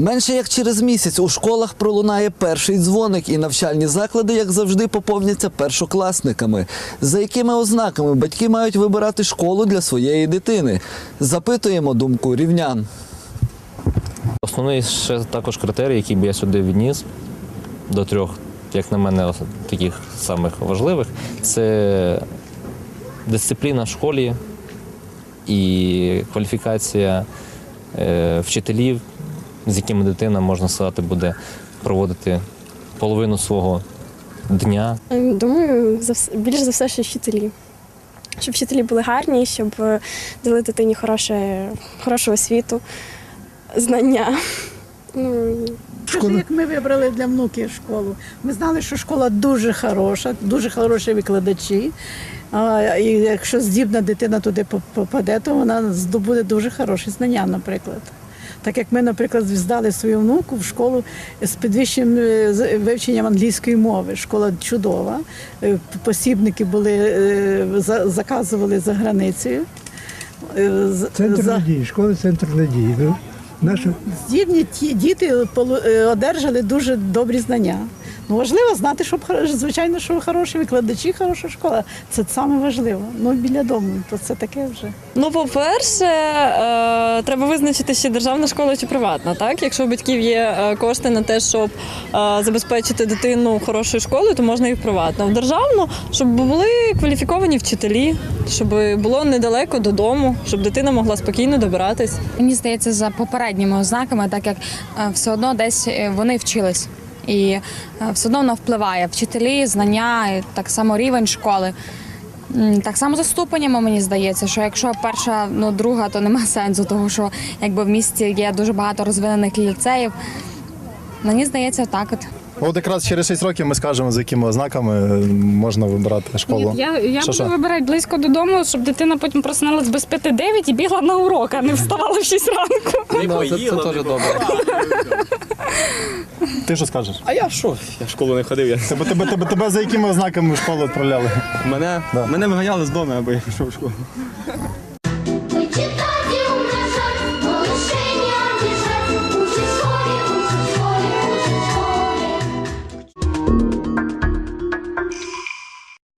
Менше як через місяць у школах пролунає перший дзвоник, і навчальні заклади, як завжди, поповняться першокласниками. За якими ознаками батьки мають вибирати школу для своєї дитини? Запитуємо думку рівнян. Основний ще також критерій, який би я сюди відніс до трьох, як на мене, таких самих важливих, це дисципліна в школі і кваліфікація е, вчителів, з якими дитина, можна сказати, буде проводити половину свого дня. Думаю, більш за все, що вчителі. Щоб вчителі були гарні, щоб е, дали дитині хороше, хорошу освіту, знання. Ну, Скажи, як ми вибрали для внуків школу. Ми знали, що школа дуже хороша, дуже хороші викладачі. А, і якщо здібна дитина туди попаде, то вона здобуде дуже хороші знання, наприклад. Так як ми, наприклад, здали свою внуку в школу з підвищеним е, вивченням англійської мови. Школа чудова. Е, Посібники були, е, за- заказували за границею. Центр за- надії, школа центр надії. Ну, наша Здібні діти одержали дуже добрі знання. Ну важливо знати, хор- звичайно, що хороші викладачі, хороша школа. Це саме важливо. Ну біля дому, то це таке вже. Ну, по-перше, е, треба визначити, чи державна школа чи приватна. Так, якщо у батьків є е, кошти на те, щоб е, забезпечити дитину хорошою школою, то можна і в приватну. В державну, щоб були кваліфіковані вчителі, щоб було недалеко додому, щоб дитина могла спокійно добиратись. Мені здається, за попередніми ознаками, так як е, все одно десь вони вчились. І е, все одно воно впливає. Вчителі, знання, і так само рівень школи. Так само за ступенями мені здається, що якщо перша, ну друга, то нема сенсу, тому що якби в місті є дуже багато розвинених ліцеїв. Мені здається, так от. От якраз через 6 років ми скажемо, за якими ознаками е, можна вибирати школу. Я, я Що, буду що? вибирати близько додому, щоб дитина потім просиналась без 5-9 і бігла на урок, а не вставала в 6 ранку. Ти що скажеш? А я що? Я в школу не ходив. Я... Тебе, тебе, тебе, тебе за якими ознаками в школу відправляли? Мене, Да. мене виганяли з дому, аби я пішов в школу.